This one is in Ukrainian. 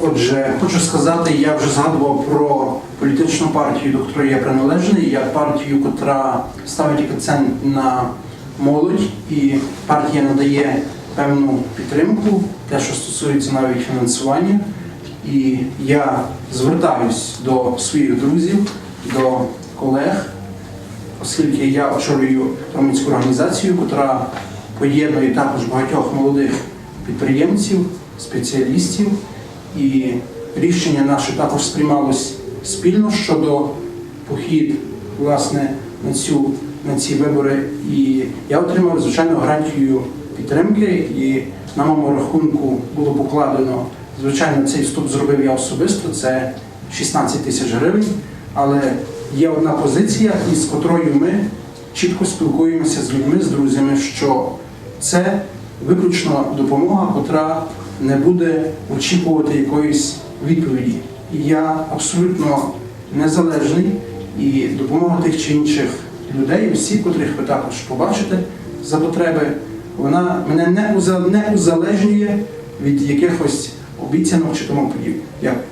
Отже, хочу сказати, я вже згадував про політичну партію, до якої я приналежний, як партію, яка ставить акцент на молодь, і партія надає певну підтримку, те, що стосується навіть фінансування. І я звертаюсь до своїх друзів, до колег, оскільки я очолюю громадську організацію, яка поєднує також багатьох молодих підприємців, спеціалістів, і рішення наше також сприймалось спільно щодо похід власне на цю на ці вибори. І я отримав звичайно гарантію підтримки, і на моєму рахунку було покладено. Звичайно, цей вступ зробив я особисто, це 16 тисяч гривень. Але є одна позиція, із котрою ми чітко спілкуємося з людьми, з друзями, що це виключно допомога, котра не буде очікувати якоїсь відповіді. І я абсолютно незалежний і допомога тих чи інших людей, всіх, котрих ви також побачите за потреби, вона мене не не узалежнює від якихось обіцянок чи тому подібне. Дякую.